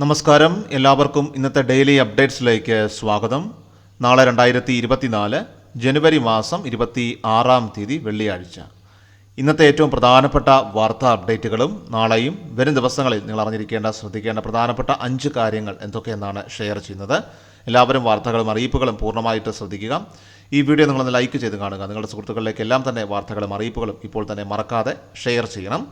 നമസ്കാരം. എല്ലാവർക്കും ഇന്നത്തെ ഡെയിലി അപ്ഡേറ്റ്സിലേക്ക് സ്വാഗതം. നാളെ രണ്ടായിരത്തി ഇരുപത്തിനാല് ജനുവരി മാസം ഇരുപത്തി ആറാം തീയതി വെള്ളിയാഴ്ച. ഇന്നത്തെ ഏറ്റവും പ്രധാനപ്പെട്ട വാർത്താ അപ്ഡേറ്റുകളും നാളെയും വരും ദിവസങ്ങളിൽ നിങ്ങൾ അറിഞ്ഞിരിക്കേണ്ട ശ്രദ്ധിക്കേണ്ട പ്രധാനപ്പെട്ട അഞ്ച് കാര്യങ്ങൾ എന്തൊക്കെയെന്നാണ് ഷെയർ ചെയ്യുന്നത്. എല്ലാവരും വാർത്തകളും അറിയിപ്പുകളും പൂർണമായിട്ട് ശ്രദ്ധിക്കുക. ഈ വീഡിയോ നിങ്ങളൊന്ന് ലൈക്ക് ചെയ്ത് കാണുക. നിങ്ങളുടെ സുഹൃത്തുക്കളിലേക്ക് എല്ലാം തന്നെ വാർത്തകളും അറിയിപ്പുകളും ഇപ്പോൾ തന്നെ മറക്കാതെ ഷെയർ ചെയ്യണം.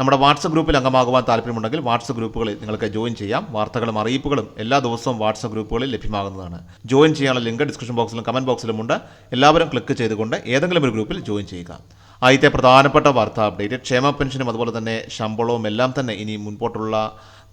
നമ്മുടെ വാട്സപ്പ് ഗ്രൂപ്പിൽ അംഗമാകുവാൻ താല്പര്യമുണ്ടെങ്കിൽ വാട്സപ്പ് ഗ്രൂപ്പുകളിൽ നിങ്ങൾക്ക് ജോയിൻ ചെയ്യാം. വാർത്തകളും അറിയിപ്പുകളും എല്ലാ ദിവസവും വാട്സപ്പ് ഗ്രൂപ്പുകളിൽ ലഭ്യമാകുന്നതാണ്. ജോയിൻ ചെയ്യാനുള്ള ലിങ്ക് ഡിസ്ക്രിപ്ഷൻ ബോക്സിലും കമന്റ് ബോക്സിലുമുണ്ട് എല്ലാവരും ക്ലിക്ക് ചെയ്തുകൊണ്ട് ഏതെങ്കിലും ഒരു ഗ്രൂപ്പിൽ ജോയിൻ ചെയ്യുക. ആദ്യത്തെ പ്രധാനപ്പെട്ട വാർത്താ അപ്ഡേറ്റ് ക്ഷേമ പെൻഷനും അതുപോലെ തന്നെ ശമ്പളവും എല്ലാം തന്നെ ഇനി മുൻപോട്ടുള്ള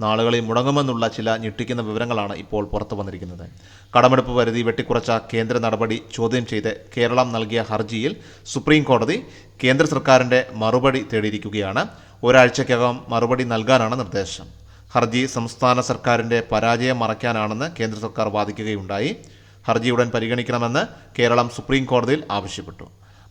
നാളുകളിൽ മുടങ്ങുമെന്നുള്ള ചില ഞെട്ടിക്കുന്ന വിവരങ്ങളാണ് ഇപ്പോൾ പുറത്തു വന്നിരിക്കുന്നത്. കടമെടുപ്പ് പരിധി വെട്ടിക്കുറച്ച കേന്ദ്ര നടപടി ചോദ്യം ചെയ്ത് കേരളം നൽകിയ ഹർജിയിൽ സുപ്രീം കോടതി കേന്ദ്ര സർക്കാരിന്റെ മറുപടി തേടിയിരിക്കുകയാണ്. ഒരാഴ്ചയ്ക്കകം മറുപടി നൽകാനാണ് നിർദ്ദേശം. ഹർജി സംസ്ഥാന സർക്കാരിന്റെ പരാജയം മറയ്ക്കാനാണെന്ന് കേന്ദ്ര സർക്കാർ വാദിക്കുകയുണ്ടായി. ഹർജി ഉടൻ പരിഗണിക്കണമെന്ന് കേരളം സുപ്രീം കോടതിയിൽ ആവശ്യപ്പെട്ടു.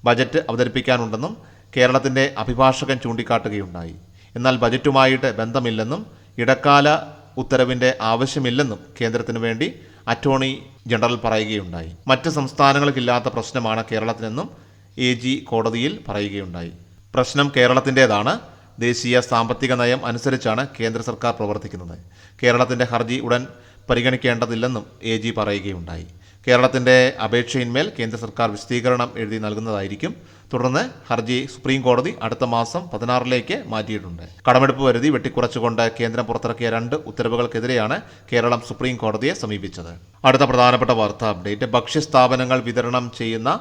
ബജറ്റ് അവതരിപ്പിക്കാനുണ്ടെന്നും കേരളത്തിന്റെ അഭിഭാഷകൻ ചൂണ്ടിക്കാട്ടുകയുണ്ടായി. എന്നാൽ ബജറ്റുമായിട്ട് ബന്ധമില്ലെന്നും ഇടക്കാല ഉത്തരവിന്റെ ആവശ്യമില്ലെന്നും കേന്ദ്രത്തിനു വേണ്ടി അറ്റോർണി ജനറൽ പറയുകയുണ്ടായി. മറ്റ് സംസ്ഥാനങ്ങൾക്കില്ലാത്ത പ്രശ്നമാണ് കേരളത്തിനെന്നും എ ജി കോടതിയിൽ പറയുകയുണ്ടായി. പ്രശ്നം കേരളത്തിന്റേതാണ് ദേശീയ സാമ്പത്തിക നയം അനുസരിച്ചാണ് കേന്ദ്ര സർക്കാർ പ്രവർത്തിക്കുന്നത്. കേരളത്തിന്റെ ഹർജി ഉടൻ പരിഗണിക്കേണ്ടതില്ലെന്നും എ ജി പറയുകയുണ്ടായി. കേരളത്തിന്റെ അപേക്ഷയിന്മേൽ കേന്ദ്ര സർക്കാർ വിശദീകരണം എഴുതി നൽകുന്നതായിരിക്കും. തുടർന്ന് ഹർജി സുപ്രീം കോടതി അടുത്ത മാസം പതിനാറിലേക്ക് മാറ്റിയിട്ടുണ്ട്. കടമെടുപ്പ് പരിധി വെട്ടിക്കുറച്ചുകൊണ്ട് കേന്ദ്രം പുറത്തിറക്കിയ രണ്ട് ഉത്തരവുകൾക്കെതിരെയാണ് കേരളം സുപ്രീം കോടതിയെ സമീപിച്ചത്. അടുത്ത പ്രധാനപ്പെട്ട വാർത്താ അപ്ഡേറ്റ്. ഭക്ഷ്യസ്ഥാപനങ്ങൾ വിതരണം ചെയ്യുന്ന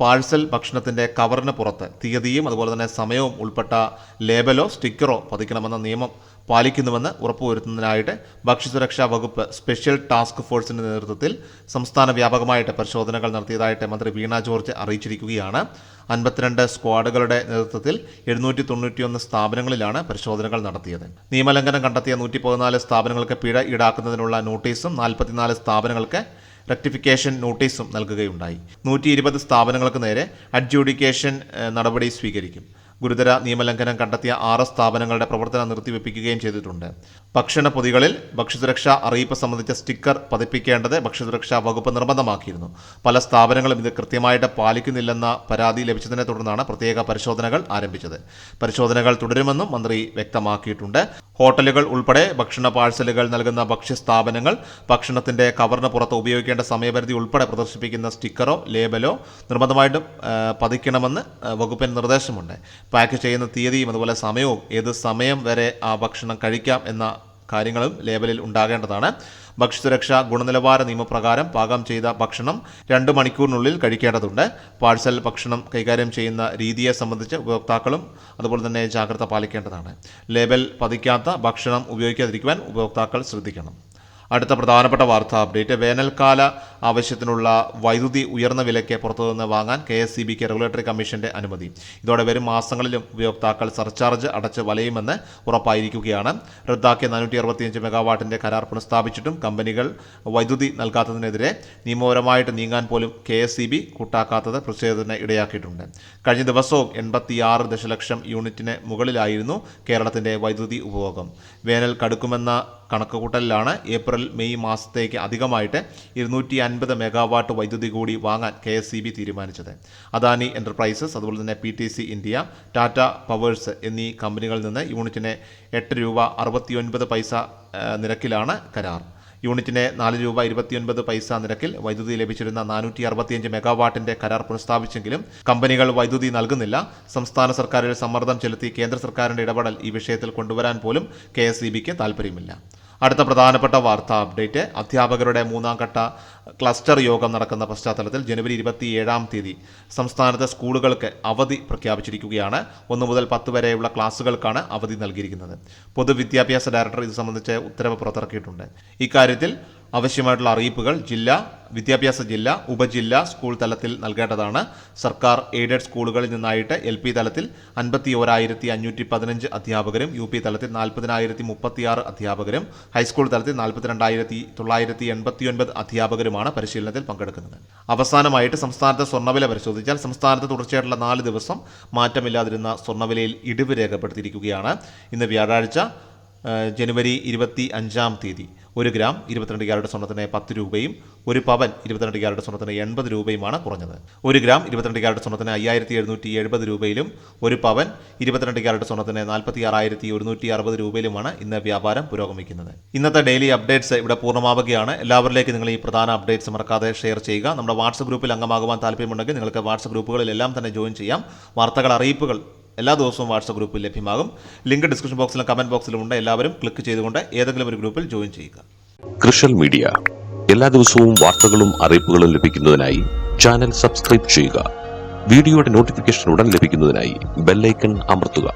പാഴ്സൽ ഭക്ഷണത്തിന്റെ കവറിന് പുറത്ത് തീയതിയും അതുപോലെ തന്നെ സമയവും ഉൾപ്പെട്ട ലേബലോ സ്റ്റിക്കറോ പതിക്കണമെന്ന നിയമം പാലിക്കുന്നുവെന്ന് ഉറപ്പുവരുത്തുന്നതിനായിട്ട് ഭക്ഷ്യസുരക്ഷാ വകുപ്പ് സ്പെഷ്യൽ ടാസ്ക് ഫോഴ്സിന്റെ നേതൃത്വത്തിൽ സംസ്ഥാന വ്യാപകമായിട്ട് പരിശോധനകൾ നടത്തിയതായിട്ട് മന്ത്രി വീണ ജോർജ് അറിയിച്ചിരിക്കുകയാണ്. അൻപത്തിരണ്ട് സ്ക്വാഡുകളുടെ നേതൃത്വത്തിൽ എഴുന്നൂറ്റി തൊണ്ണൂറ്റിയൊന്ന് സ്ഥാപനങ്ങളിലാണ് പരിശോധനകൾ നടത്തിയത്. നിയമലംഘനം കണ്ടെത്തിയ നൂറ്റി പതിനാല് സ്ഥാപനങ്ങൾക്ക് പിഴ ഈടാക്കുന്നതിനുള്ള നോട്ടീസും നാൽപ്പത്തിനാല് സ്ഥാപനങ്ങൾക്ക് റെക്ടിഫിക്കേഷൻ നോട്ടീസും നൽകുകയുണ്ടായി. നൂറ്റി ഇരുപത് സ്ഥാപനങ്ങൾക്ക് നേരെ അഡ്ജൂഡിക്കേഷൻ നടപടി സ്വീകരിക്കും. ഗുരുതര നിയമലംഘനം കണ്ടെത്തിയ ആറ് സ്ഥാപനങ്ങളുടെ പ്രവർത്തനം നിർത്തിവെപ്പിക്കുകയും ചെയ്തിട്ടുണ്ട്. ഭക്ഷണ പൊതികളിൽ ഭക്ഷ്യസുരക്ഷാ അറിയിപ്പ് സംബന്ധിച്ച സ്റ്റിക്കർ പതിപ്പിക്കേണ്ടത് ഭക്ഷ്യസുരക്ഷാ വകുപ്പ് നിർബന്ധമാക്കിയിരുന്നു. പല സ്ഥാപനങ്ങളും ഇത് കൃത്യമായിട്ട് പാലിക്കുന്നില്ലെന്ന പരാതി ലഭിച്ചതിനെ തുടർന്നാണ് പ്രത്യേക പരിശോധനകൾ ആരംഭിച്ചത്. പരിശോധനകൾ തുടരുമെന്നും മന്ത്രി വ്യക്തമാക്കിയിട്ടുണ്ട്. ഹോട്ടലുകൾ ഉൾപ്പെടെ ഭക്ഷണ പാഴ്സലുകൾ നൽകുന്ന ഭക്ഷ്യസ്ഥാപനങ്ങൾ ഭക്ഷണത്തിന്റെ കവറിന് പുറത്ത് ഉപയോഗിക്കേണ്ട സമയപരിധി ഉൾപ്പെടെ പ്രദർശിപ്പിക്കുന്ന സ്റ്റിക്കറോ ലേബലോ നിർബന്ധമായിട്ടും പതിക്കണമെന്ന് വകുപ്പിന് നിർദ്ദേശമുണ്ട്. പാക്ക് ചെയ്യുന്ന തീയതിയും അതുപോലെ സമയവും ഏത് സമയം വരെ ആ ഭക്ഷണം കഴിക്കാം എന്ന കാര്യങ്ങളും ലേബലിൽ ഉണ്ടാകേണ്ടതാണ്. ഭക്ഷ്യസുരക്ഷ ഗുണനിലവാര നിയമപ്രകാരം പാകം ചെയ്ത ഭക്ഷണം രണ്ട് മണിക്കൂറിനുള്ളിൽ കഴിക്കേണ്ടതുണ്ട്. പാഴ്സൽ ഭക്ഷണം കൈകാര്യം ചെയ്യുന്ന രീതിയെ സംബന്ധിച്ച് ഉപയോക്താക്കളും അതുപോലെ തന്നെ ജാഗ്രത പാലിക്കേണ്ടതാണ്. ലേബൽ പതിക്കാത്ത ഭക്ഷണം ഉപയോഗിക്കാതിരിക്കുവാൻ ഉപയോക്താക്കൾ ശ്രദ്ധിക്കണം. അടുത്ത പ്രധാനപ്പെട്ട വാർത്താ അപ്ഡേറ്റ്. വേനൽക്കാല ആവശ്യത്തിനുള്ള വൈദ്യുതി ഉയർന്ന വിലയ്ക്ക് പുറത്തുനിന്ന് വാങ്ങാൻ കെ എസ് സി ബിക്ക് റെഗുലേറ്ററി കമ്മീഷന്റെ അനുമതി. ഇതോടെ വരും മാസങ്ങളിലും ഉപയോക്താക്കൾ സർചാർജ് അടച്ച് വലയുമെന്ന് ഉറപ്പായിരിക്കുകയാണ്. റദ്ദാക്കിയ നാനൂറ്റി അറുപത്തിയഞ്ച് മെഗാവാട്ടിന്റെ കരാർ പുനഃസ്ഥാപിച്ചിട്ടും കമ്പനികൾ വൈദ്യുതി നൽകാത്തതിനെതിരെ നിയമപരമായിട്ട് നീങ്ങാൻ പോലും കെ എസ് സി ബി കൂട്ടാക്കാത്തത് പ്രതിഷേധത്തിന് ഇടയാക്കിയിട്ടുണ്ട്. കഴിഞ്ഞ ദിവസവും എൺപത്തിയാറ് ദശലക്ഷം യൂണിറ്റിന് മുകളിലായിരുന്നു കേരളത്തിന്റെ വൈദ്യുതി ഉപഭോഗം. വേനൽ കടുക്കുമെന്ന കണക്കുകൂട്ടലിലാണ് ഏപ്രിൽ മെയ് മാസത്തേക്ക് അധികമായിട്ട് ഇരുന്നൂറ്റി അൻപത് മെഗാവാട്ട് വൈദ്യുതി കൂടി വാങ്ങാൻ കെ എസ് സി ബി തീരുമാനിച്ചത്. അദാനി എന്റർപ്രൈസസ് അതുപോലെ തന്നെ P T C India Tata powers എന്നീ കമ്പനികളിൽ നിന്ന് യൂണിറ്റിന് എട്ട് രൂപ അറുപത്തിയൊൻപത് പൈസ നിരക്കിലാണ് കരാർ. യൂണിറ്റിന് നാല് രൂപ ഇരുപത്തിയൊൻപത് പൈസ നിരക്കിൽ വൈദ്യുതി ലഭിച്ചിരുന്ന നാനൂറ്റി അറുപത്തിയഞ്ച് മെഗാവാട്ടിന്റെ കരാർ പുനഃസ്ഥാപിച്ചെങ്കിലും കമ്പനികൾ വൈദ്യുതി നൽകുന്നില്ല. സംസ്ഥാന സർക്കാരിൽ സമ്മർദ്ദം ചെലുത്തി കേന്ദ്ര സർക്കാരിന്റെ ഇടപെടൽ ഈ വിഷയത്തിൽ കൊണ്ടുവരാൻ പോലും കെ എസ് ഇ ബിക്ക് താല്പര്യമില്ല അടുത്ത പ്രധാനപ്പെട്ട വാർത്താ അപ്ഡേറ്റ്. അധ്യാപകരുടെ മൂന്നാം ഘട്ട ക്ലസ്റ്റർ യോഗം നടക്കുന്ന പശ്ചാത്തലത്തിൽ ജനുവരി ഇരുപത്തിയേഴാം തീയതി സംസ്ഥാനത്തെ സ്കൂളുകൾക്ക് അവധി പ്രഖ്യാപിച്ചിരിക്കുകയാണ്. ഒന്ന് മുതൽ പത്ത് വരെയുള്ള ക്ലാസുകൾക്കാണ് അവധി നൽകിയിരിക്കുന്നത്. പൊതുവിദ്യാഭ്യാസ ഡയറക്ടർ ഇത് സംബന്ധിച്ച് ഉത്തരവ് പുറത്തിറക്കിയിട്ടുണ്ട്. ഇക്കാര്യത്തിൽ ആവശ്യമായിട്ടുള്ള അറിയിപ്പുകൾ ജില്ല വിദ്യാഭ്യാസ ജില്ല ഉപജില്ല സ്കൂൾ തലത്തിൽ നൽകേണ്ടതാണ്. സർക്കാർ എയ്ഡഡ് സ്കൂളുകളിൽ നിന്നായിട്ട് എൽ പി തലത്തിൽ അൻപത്തി ഓരായിരത്തി അഞ്ഞൂറ്റി പതിനഞ്ച് അധ്യാപകരും യു പി തലത്തിൽ നാൽപ്പതിനായിരത്തി മുപ്പത്തിയാറ് അധ്യാപകരും ഹൈസ്കൂൾ തലത്തിൽ നാൽപ്പത്തിരണ്ടായിരത്തി തൊള്ളായിരത്തി എൺപത്തിയൊൻപത് അധ്യാപകരുമാണ് പരിശീലനത്തിൽ പങ്കെടുക്കുന്നത്. അവസാനമായിട്ട് സംസ്ഥാനത്തെ സ്വർണവില പരിശോധിച്ചാൽ സംസ്ഥാനത്ത് തുടർച്ചയായിട്ടുള്ള നാല് ദിവസം മാറ്റമില്ലാതിരുന്ന സ്വർണവിലയിൽ ഇടിവ് രേഖപ്പെടുത്തിയിരിക്കുകയാണ്. ഇന്ന് വ്യാഴാഴ്ച ജനുവരി ഇരുപത്തി അഞ്ചാം തീയതി. ഒരു ഗ്രാം ഇരുപത്തിരണ്ട് ക്യാരറ്റ് സ്വർണത്തിന് പത്ത് രൂപയും ഒരു പവൻ ഇരുപത്തിരണ്ട് ക്യാരറ്റ് സ്വർണത്തിന് എൺപത് രൂപയുമാണ് കുറഞ്ഞത്. ഒരു ഗ്രാം ഇരുപത്തിരണ്ട് ക്യാരറ്റ് സ്വർണത്തിന് അയ്യായിരത്തി എഴുന്നൂറ്റി എഴുപത് രൂപയിലും ഒരു പവൻ ഇരുപത്തിരണ്ട് ക്യാരറ്റ് സ്വർണത്തിന് നാൽപ്പത്തി ആറായിരത്തി ഒരുന്നൂറ്റി അറുപത് രൂപയിലുമാണ് ഇന്ന് വ്യാപാരം പുരോഗമിക്കുന്നത്. ഇന്നത്തെ ഡെയിലി അപ്ഡേറ്റ്സ് ഇവിടെ പൂർണമാവുകയാണ്. എല്ലാവരിലേക്ക് നിങ്ങൾ ഈ പ്രധാന അപ്ഡേറ്റ്സ് മറക്കാതെ ഷെയർ ചെയ്യുക. നമ്മുടെ വാട്സപ്പ് ഗ്രൂപ്പിൽ അംഗമാകുവാൻ താല്പര്യമുണ്ടെങ്കിൽ നിങ്ങൾക്ക് വാട്സപ്പ് ഗ്രൂപ്പുകളിലെല്ലാം തന്നെ ജോയിൻ ചെയ്യാം. വാർത്തകൾ അറിയിപ്പുകൾ എല്ലാ ദിവസവും വാട്സപ്പ് ഗ്രൂപ്പിൽ ലഭ്യമാകും. ലിങ്ക് ഡിസ്ക്രിപ്ഷൻ ബോക്സിലും കമന്റ് ബോക്സിലും ഉണ്ട്. എല്ലാവരും ക്ലിക്ക് ചെയ്തുകൊണ്ട് ഏതെങ്കിലും ഒരു ഗ്രൂപ്പിൽ ജോയിൻ ചെയ്യുക. കൃഷൽ മീഡിയ. എല്ലാ ദിവസവും വാർത്തകളും അറിയിപ്പുകളും ലഭിക്കുന്നതിനായി ചാനൽ സബ്സ്ക്രൈബ് ചെയ്യുക. വീഡിയോയുടെ നോട്ടിഫിക്കേഷൻ ഉടൻ ലഭിക്കുന്നതിനായി ബെല്ലൈക്കൺ അമർത്തുക.